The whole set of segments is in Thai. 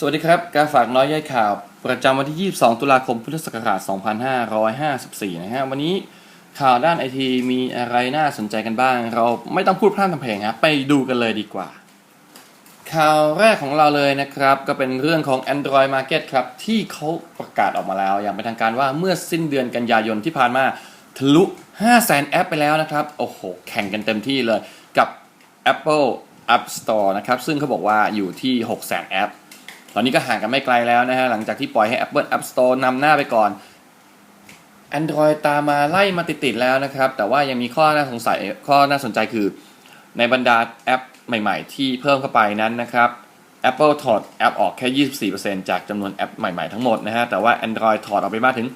สวัสดีครับ การฝากน้อยย่อยข่าว ประจำวันที่ 22 ตุลาคม พุทธศักราช 2554 นะฮะ วันนี้ข่าวด้านไอทีมีอะไรน่าสนใจกันบ้าง เราไม่ต้องพูดพร่ำทำเพลงครับไปดูกันเลยดีกว่า ข่าวแรกของเราเลยนะครับ ก็เป็นเรื่องของ Android Market ครับ ที่เขาประกาศออกมาแล้ว อย่างเป็นทางการว่าเมื่อสิ้นเดือนกันยายนที่ผ่านมาทะลุ 500,000 แอปไปแล้วนะครับ โอ้โห แข่งกันเต็มที่เลยกับ Apple App Store นะครับ ซึ่งเขาบอกว่าอยู่ที่ 600,000 แอป ตอนนี้ก็ห่างกันไม่ไกลแล้วนะฮะ หลังจากที่ปล่อยให้ Apple App Store นำหน้าไปก่อน Android ตามมาไล่มาติดๆแล้วนะครับ แต่ว่ายังมีข้อน่าสงสัยข้อน่าสนใจคือ ในบรรดาแอปใหม่ ๆ ที่เพิ่มเข้าไปนั้นนะครับ Apple ถอดแอปออกแค่ 24%จากจำนวนแอปใหม่ๆทั้งหมดนะฮะ แต่ว่า Android ถอดออกไปมากถึง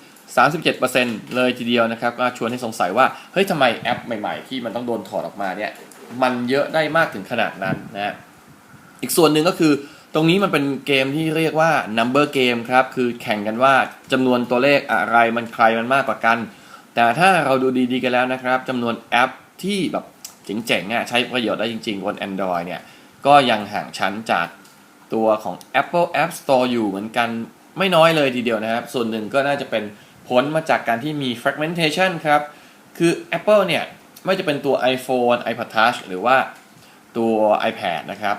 37%เลยทีเดียวนะครับ ก็ชวนให้สงสัยว่า เฮ้ยทำไมแอปใหม่ๆ ที่มันต้องโดนถอดออกมาเนี่ย มันเยอะได้มากถึงขนาดนั้นนะฮะอีกส่วนหนึ่งก็คือ ตรงนี้มันเป็นเกมที่เรียกว่า number game ครับ คือแข่งกันว่าจำนวนตัวเลขอะไรมันใครมันมากกว่ากัน แต่ถ้าเราดูดีๆกันแล้วนะครับจำนวนแอปที่แบบเจ๋งๆอะใช้ประโยชน์ได้จริงๆ บน Android เนี่ย ก็ยังห่างชั้นจากตัวของ Apple App Store อยู่เหมือนกันไม่น้อยเลยทีเดียวนะครับ ส่วนหนึ่งก็น่าจะเป็นผลมาจากการที่มี fragmentation ครับ คือ Apple เนี่ย ไม่จะเป็นตัว iPhone iPad Touch หรือว่าตัว iPad นะครับ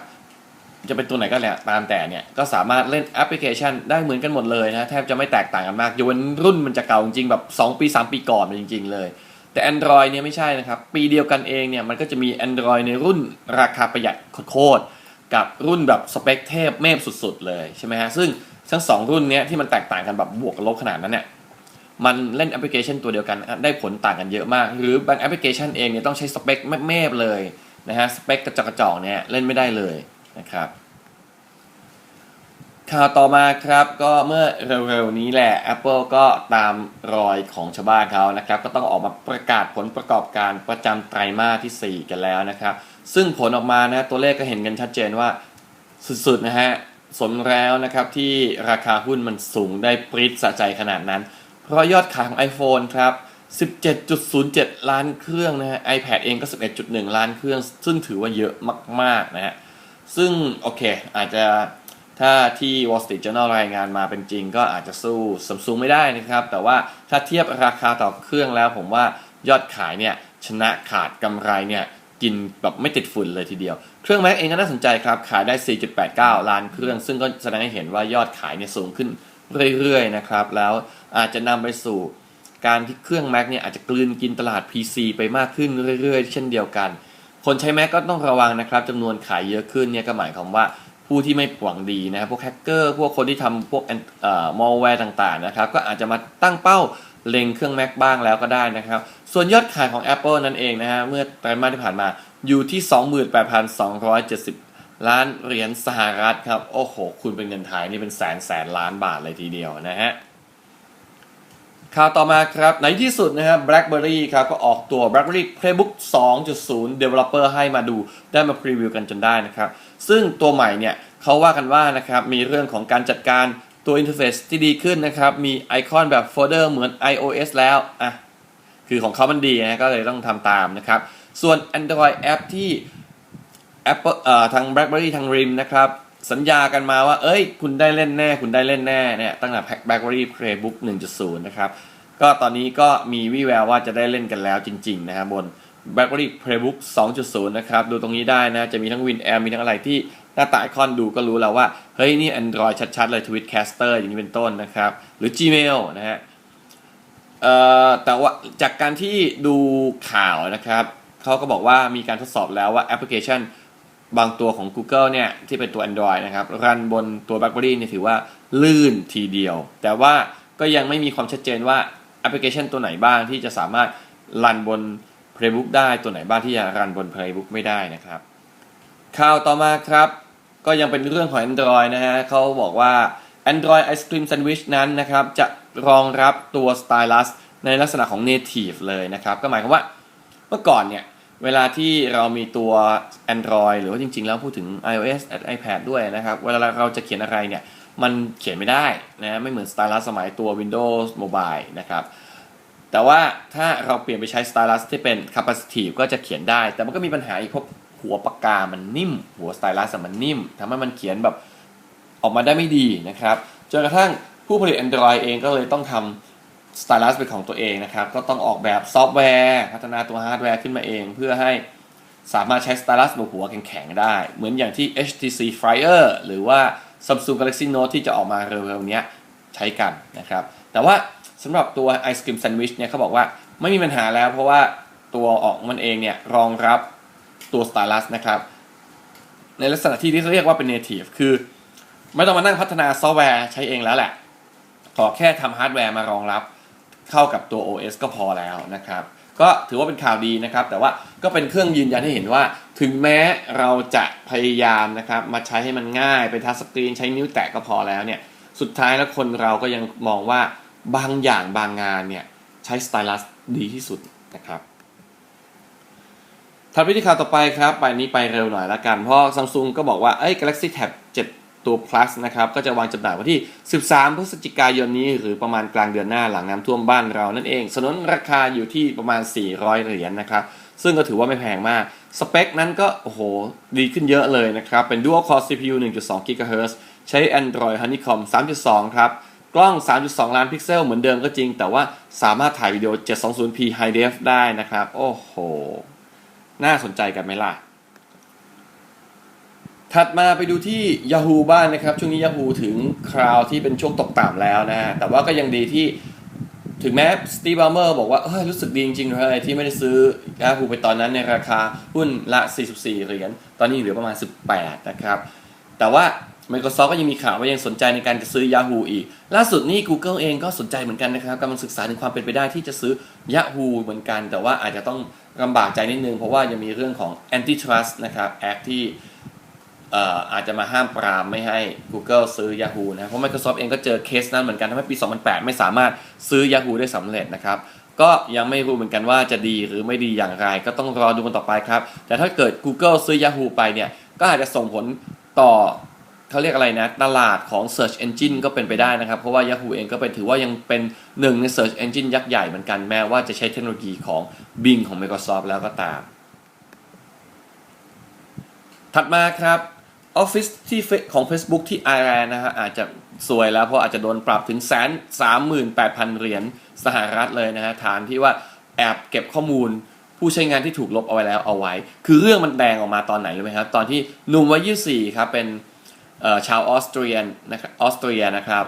จะเป็นตัวไหนก็แล้วตามแต่เนี่ยก็สามารถเล่นแอปพลิเคชันได้เหมือนกันหมดเลยนะแทบจะไม่แตกต่างกันมากยกเว้นรุ่นมันจะเก่าจริงแบบ 2 ปี 3 ปีก่อนจริง ๆ เลย แต่ Android เนี่ยไม่ใช่นะครับ ปีเดียวกันเองเนี่ยมันก็จะมี Android ในรุ่นราคาประหยัดโคตรกับรุ่นแบบสเปคเทพเมพสุด ๆ เลยใช่ไหมฮะซึ่งทั้งสองรุ่นเนี้ยที่มันแตกต่างกันแบบบวกลบขนาดนั้นเนี่ยมันเล่นแอปพลิเคชันตัวเดียวกันได้ผลต่างกันเยอะมาก หรือบางแอปพลิเคชันเองเนี่ยต้องใช้สเปคเมพๆเลยนะฮะสเปคกระจอกกระจอกเนี่ยเล่นไม่ได้เลย นะครับ ข่าวต่อมาครับก็เมื่อเร็วๆนี้แหละ Apple ก็ตามรอยของชาวบ้านเขานะครับ ก็ต้องออกมาประกาศผลประกอบการประจำไตรมาสที่ 4 กันแล้วนะครับ ซึ่งผลออกมานะตัวเลขก็เห็นกันชัดเจนว่าสุดๆนะฮะสมแล้วนะครับที่ราคาหุ้นมันสูงได้ปริศสะใจขนาดนั้น เพราะยอดขายของ iPhone ครับ 17.07 ล้านเครื่องนะฮะ iPad เองก็ 11.1 ล้านเครื่อง ซึ่งถือว่าเยอะมาก ๆ นะฮะ ซึ่งโอเค อาจจะถ้าที่ Wall Street Journal รายงานมาเป็นจริง ก็อาจจะสู้ Samsung ไม่ได้นะครับ แต่ว่าถ้าเทียบราคาต่อเครื่องแล้ว ผมว่ายอดขายเนี่ยชนะขาดกำไรเนี่ยกินแบบไม่ติดฝุ่นเลยทีเดียว เครื่อง Mac เองก็น่าสนใจครับ ขายได้ 4.89 ล้านเครื่อง ซึ่งก็แสดงให้เห็นว่ายอดขายเนี่ยสูงขึ้นเรื่อยๆนะครับ แล้วอาจจะนำไปสู่การที่เครื่อง Mac เนี่ยอาจจะกลืนกินตลาด PC ไปมากขึ้นเรื่อยๆ เช่นเดียวกัน คนใช้ Mac ก็ต้องระวังนะครับจำนวนขายเยอะขึ้นเนี่ยก็หมายความว่าผู้ที่ไม่หวังดีนะครับพวกแฮกเกอร์พวกคนที่ทำพวกเอ่อมอลแวร์ต่างๆนะครับก็อาจจะมาตั้งเป้าเล็งเครื่อง Mac บ้างแล้วก็ได้นะครับ ส่วนยอดขายของ Apple นั่นเองนะฮะเมื่อไตรมาสที่ผ่านมาอยู่ที่ 28,270 ล้านเหรียญสหรัฐครับ โอ้โห คุณเป็นเงินไทยนี่เป็นแสนแสนล้านบาทเลยทีเดียวนะฮะ ข่าวต่อมาครับในที่สุดนะครับ BlackBerry ครับก็ออกตัว BlackBerry Playbook 2.0 Developer ให้มาดูได้มาพรีวิวกันจนได้นะครับ ซึ่งตัวใหม่เนี่ยเขาว่ากันว่านะครับ มีเรื่องของการจัดการตัวอินเทอร์เฟซที่ดีขึ้นนะครับ มีไอคอนแบบโฟลเดอร์เหมือน iOS แล้วอะคือของเขามันดีนะก็เลยต้องทำตามนะครับ ส่วน Android App ที่ Apple เอ่อทาง BlackBerry ทาง RIM นะครับ สัญญากันมาว่า เอ้ย คุณได้เล่นแน่ คุณได้เล่นแน่เนี่ยตั้งแต่ BlackBerry Playbook 1.0 นะครับ ก็ตอนนี้ก็มีวี่แววว่าจะได้เล่นกันแล้วจริง ๆ นะครับบน BlackBerry Playbook 2.0 นะครับ ดูตรงนี้ได้นะ จะมีทั้ง WinAir มีทั้งอะไรที่หน้าตาไอคอนดูก็รู้แล้วว่า เฮ้ย นี่ Android ชัด ๆ เลย Tweetcaster อย่างนี้เป็นต้นนะครับ หรือ Gmail นะฮะเอ่อแต่ว่าจากการที่ดูข่าวนะครับเขาก็บอกว่ามีการทดสอบแล้วว่าแอปพลิเคชัน บางตัวของ Google เนี่ยที่เป็นตัว Android นะครับรันบนตัว BlackBerry เนี่ยถือว่าลื่นทีเดียว แต่ว่าก็ยังไม่มีความชัดเจนว่าแอปพลิเคชันตัวไหนบ้างที่จะสามารถรันบน Playbook ได้ตัวไหนบ้างที่จะรันบน Playbook ไม่ได้นะครับข่าวต่อมาครับ ก็ยังเป็นเรื่องของ Android นะฮะเขาบอกว่า Android Ice Cream Sandwich นั้นนะครับจะรองรับตัว Stylus ในลักษณะของ Native เลยนะครับ ก็หมายความว่าเมื่อก่อนเนี่ย เวลาที่เรามีตัว Android หรือว่าจริง ๆ แล้วพูดถึง iOS iPad ด้วยนะครับ เวลาเราจะเขียนอะไรเนี่ย มันเขียนไม่ได้นะไม่เหมือน Stylus สมัยตัว Windows Mobile นะครับแต่ว่าถ้าเราเปลี่ยนไปใช้ Stylus ที่เป็น capacitive ก็จะเขียนได้ แต่มันก็มีปัญหาอีกเพราะหัวปากกามันนิ่ม หัว Stylus มันนิ่มทำให้มันเขียนแบบออกมาได้ไม่ดีนะครับจนกระทั่งผู้ผลิต Android เองก็เลยต้องทำ สไตลัสเป็นของตัวเองนะครับ ก็ต้องออกแบบซอฟต์แวร์ พัฒนาตัวฮาร์ดแวร์ขึ้นมาเอง เพื่อให้สามารถใช้สไตลัสบนหัวแข็งๆได้ เหมือนอย่างที่ HTC Flyer หรือว่า Samsung Galaxy Note ที่จะออกมาเร็วๆเนี้ยใช้กันนะครับ แต่ว่าสำหรับตัวไอศกรีมแซนด์วิชเนี่ยเขาบอกว่าไม่มีปัญหาแล้ว เพราะว่าตัวออกมันเองเนี่ยรองรับตัวสไตลัสนะครับ ในลักษณะที่ที่เรียกว่าเป็น native คือ ไม่ต้องมานั่งพัฒนาซอฟต์แวร์ใช้เองแล้วแหละ ขอแค่ทำฮาร์ดแวร์มารองรับ เข้ากับตัว OS ก็พอแล้วนะครับ ก็ถือว่าเป็นข่าวดีนะครับ แต่ว่าก็เป็นเครื่องยืนยันให้เห็นว่า ถึงแม้เราจะพยายามนะครับ มาใช้ให้มันง่ายเป็นทัชสกรีนใช้นิ้วแตะก็พอแล้วเนี่ยสุดท้ายแล้วคนเราก็ยังมองว่าบางอย่างบางงานเนี่ยใช้สไตลัสดีที่สุดนะครับถัดไปที่ข่าวต่อไปครับไปนี้ไปเร็วหน่อยละกัน เพราะ Samsung ก็บอกว่าเอ้ย Galaxy Tab ตัว plus นะครับก็จะวางจำหน่ายวันที่ 13 พฤศจิกายนนี้ หรือประมาณกลางเดือนหน้าหลังน้ำท่วมบ้านเรานั่นเองสนนราคาอยู่ที่ประมาณ 400 เหรียญนนะครับ ซึ่งก็ถือว่าไม่แพงมาก สเปคนั้นก็โอ้โหดีขึ้นเยอะเลยนะครับ เป็น Dual Core CPU 1.2 GHz ใช้ Android Honeycomb 3.2 ครับ กล้อง 3.2 ล้านพิกเซลเหมือนเดิมก็จริง แต่ว่าสามารถถ่ายวิดีโอ 720p High Def ได้นะครับ โอ้โห น่าสนใจกันไหมล่ะ ถัดมาไปดูที่ Yahoo บ้านนะครับ ช่วงนี้ Yahoo ถึงคราวที่เป็นช่วงตกต่ำแล้วนะฮะแต่ว่าก็ยังดีที่ถึงแม้สตี v บ b เมอร์บอกว่าเฮ้ยรู้สึกดีจริงๆเลยที่ไม่ได้ซื้อ Yahoo ไปตอนนั้นในราคาหุ้นละ 44 เหรียญตอนนี้เหลือประมาณ 18 นะครับ แต่ว่า Microsoft ก็ยังมีข่าวว่ายังสนใจในการจะซื้อ Yahoo อีก ล่าสุดนี่ Google เองก็สนใจเหมือนกันนะครับกำลังศึกษาถึงความเป็นไปได้ที่จะซื้อ Yahoo เหมือนกัน แต่ว่าอาจจะต้องลำบากใจนิดนึง เพราะว่ายังมีเรื่องของ antitrust นะครับ act ที่ อาจจะมาห้ามปรามไม่ให้ Google ซื้อ Yahoo นะ เพราะ Microsoft เองก็เจอเคสนั้นเหมือนกันทำให้ปี 2008 ไม่สามารถซื้อ Yahoo ได้สำเร็จนะครับ ก็ยังไม่รู้เหมือนกันว่าจะดีหรือไม่ดีอย่างไร ก็ต้องรอดูกันต่อไปครับ แต่ถ้าเกิด Google ซื้อ Yahoo ไปเนี่ย ก็อาจจะส่งผลต่อเขาเรียกอะไรนะ ตลาดของ Search Engine ก็เป็นไปได้นะครับ เพราะว่า Yahoo เองก็เป็นถือว่ายังเป็นหนึ่งใน Search Engine ยักษ์ใหญ่เหมือนกันแม้ว่าจะใช้เทคโนโลยีของ Bing ของ Microsoft แล้วก็ตาม ถัดมาครับ Office ที่ของ Facebook ที่ไอแลนด์นะฮะอาจจะสวยแล้วเพราะอาจจะโดนปรับถึงแสนสามหมื่นแปดพันเหรียญสหรัฐเลยนะฮะฐานที่ว่าแอบเก็บข้อมูล ผู้ใช้งานที่ถูกลบเอาไว้แล้วเอาไว้ คือเรื่องมันแดงออกมาตอนไหนรู้ไหมครับ ตอนที่หนุ่มวัย24ครับเป็นชาวออสเตรียนนะครับออสเตรียนะครับ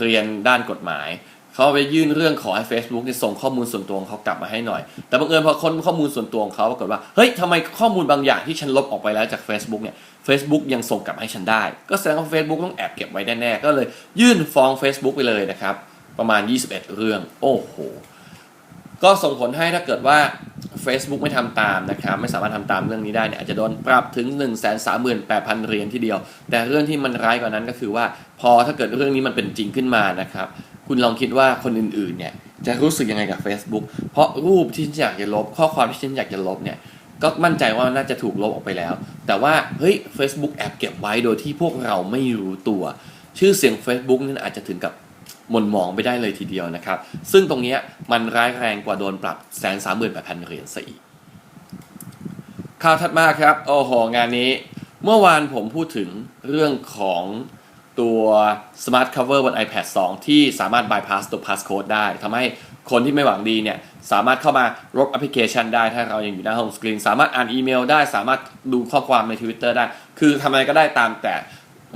เรียนด้านกฎหมาย เขาไปยื่นเรื่องขอให้ Facebook เนี่ยส่งข้อมูลส่วนตัวของเขากลับมาให้หน่อย แต่บังเอิญพอค้นข้อมูลส่วนตัวของเขาปรากฏว่าเฮ้ยทำไมข้อมูลบางอย่างที่ฉันลบออกไปแล้วจาก Facebook เนี่ย Facebook ยังส่งกลับมาให้ฉันได้ ก็แสดงว่า Facebook ต้องแอบเก็บไว้แน่ๆก็เลยยื่นฟ้อง Facebook ไปเลยนะครับ ประมาณ 21 เรื่อง โอ้โหก็ส่งผลให้ถ้าเกิดว่า Facebook ไม่ทำตามนะครับ ไม่สามารถทำตามเรื่องนี้ได้เนี่ยอาจจะโดนปรับถึง 1 3 8 0 0 0เหรียญทีเดียว แต่เรื่องที่มันร้ายกว่านั้นก็คือว่า พอถ้าเกิดเรื่องนี้มันเป็นจริงขึ้นมานะครับ คุณลองคิดว่าคนอื่นๆเนี่ยจะรู้สึกยังไงกับ Facebook เพราะรูปที่ฉันอยากจะลบ ข้อความที่ฉันอยากจะลบเนี่ยก็มั่นใจว่าน่าจะถูกลบออกไปแล้ว แต่ว่าเฮ้ย Facebook แอบเก็บไว้โดยที่พวกเราไม่รู้ตัว ชื่อเสียง Facebook นี่อาจจะถึงกับหม่นหมองไปได้เลยทีเดียวนะครับ ซึ่งตรงนี้มันร้ายแรงกว่าโดนปรับแสนสามหมื่นแปดพันเหรียญซะอีกข่าวถัดมาครับ โอ้โห งานนี้ เมื่อวานผมพูดถึงเรื่องของ ตัว Smart Cover บน iPad 2 ที่สามารถ bypass ตัว passcode ได้ทำให้คนที่ไม่หวังดีเนี่ยสามารถเข้ามาลบแอปพลิเคชันได้ถ้าเรายังอยู่หน้า home screen สามารถอ่านอีเมลได้สามารถดูข้อความใน Twitter ได้ คือทำอะไรก็ได้ตามแต่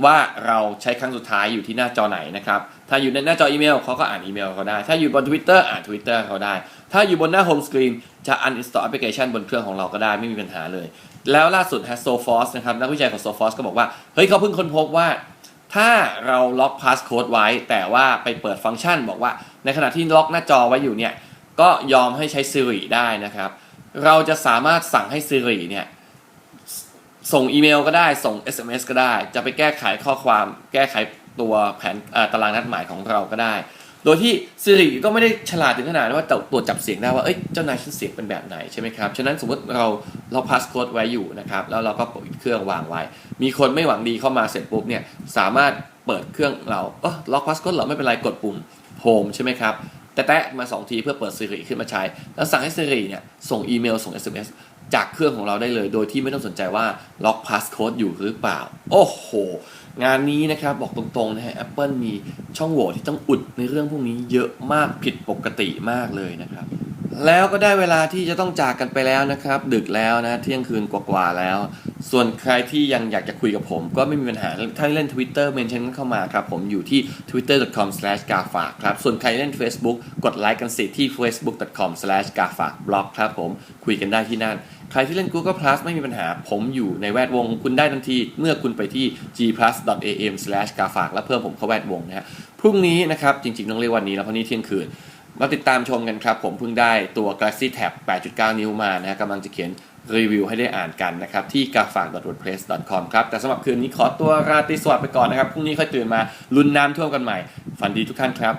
ว่าเราใช้ครั้งสุดท้ายอยู่ที่หน้าจอไหนนะครับ ถ้าอยู่ในหน้าจออีเมลเขาก็อ่านอีเมลเขาได้ ถ้าอยู่บน Twitter อ่าน Twitter เขาได้ ถ้าอยู่บนหน้า Home Screen จะ uninstall แอปพลิเคชันบนเครื่องของเราก็ได้ไม่มีปัญหาเลย แล้วล่าสุด h a s o f o r c e นะครับนักวิจัยของ s o f o r c e ก็บอกว่าเฮ้ยเขาเพิ่งค้นพบว่า ถ้าเราล็อกพาสโค้ดไว้ แต่ว่าไปเปิดฟังก์ชัน บอกว่า ในขณะที่ล็อกหน้าจอไว้อยู่เนี่ย ก็ยอมให้ใช้ Siri ได้นะครับ เราจะสามารถสั่งให้ Siri เนี่ยส่งอีเมลก็ได้ส่ง SMS ก็ได้ จะไปแก้ไขข้อความแก้ไขตัวแผนตารางนัดหมายของเราก็ได้ โดยที่ Siri ก็ไม่ได้ฉลาดถึงขนาดว่าตรวจจับเสียงได้ว่าเอ้ยเจ้านายฉันเสียงเป็นแบบไหนใช่ไหมครับฉะนั้นสมมติเราเราพาสโค้ดไว้อยู่นะครับแล้วเราก็เปิดเครื่องวางไว้ มีคนไม่หวังดีเข้ามาเสร็จปุ๊บเนี่ยสามารถเปิดเครื่องเราเออล็อกพาสโค้ดเรอไม่เป็นไรกดปุ่มโฮมใช่ไหมครับแต่แตะมาสองทีเพื่อเปิด Siri ขึ้นมาใช้ แล้วสั่งให้ Siri เนี่ยส่งอีเมลส่ง SMS จากเครื่องของเราได้เลย โดยที่ไม่ต้องสนใจว่าล็อกพาสโค้ดอยู่หรือเปล่า โอ้โห งานนี้นะครับ บอกตรงๆนะฮะ Apple มีช่องโหว่ที่ต้องอุดในเรื่องพวกนี้เยอะมากผิดปกติมากเลยนะครับแล้วก็ได้เวลาที่จะต้องจากกันไปแล้วนะครับ ดึกแล้วนะ เที่ยงคืนกว่าๆแล้ว ส่วนใครที่ยังอยากจะคุยกับผม ก็ไม่มีปัญหาถ้าเล่น Twitter เมนชั่นเข้ามาครับ ผมอยู่ที่ twitter.com/gafak ครับ ส่วนใครเล่น Facebook กดไลค์กันสิที่ facebook.com/gafak บล็อกครับผมคุยกันได้ที่นั่น ครที่เล่น Google Plus ไม่มีปัญหา ผมอยู่ในแวดวงคุณได้ทันที เมื่อคุณไปที่ gplus.am/gafak แล้วเพิ่มผมเข้าแวดวงนะฮะ พรุ่งนี้นะครับ จริงๆ ต้องเรียกวันนี้แล้วเพราะนี่เที่ยงคืน มาติดตามชมกันครับ ผมเพิ่งได้ตัว Galaxy Tab 8.9 นิ้วมานะฮะกำลังจะเขียนรีวิวให้ได้อ่านกันนะครับ ที่ g a f a k w o r d p r e s s c o m ครับ แต่สำหรับคืนนี้ขอตัวราตรีสวัสดิ์ไปก่อนนะครับ พรุ่งนี้ค่อยตื่นมาลุ้นน้ำท่วมกันใหม่ ฝันดีทุกท่านครับ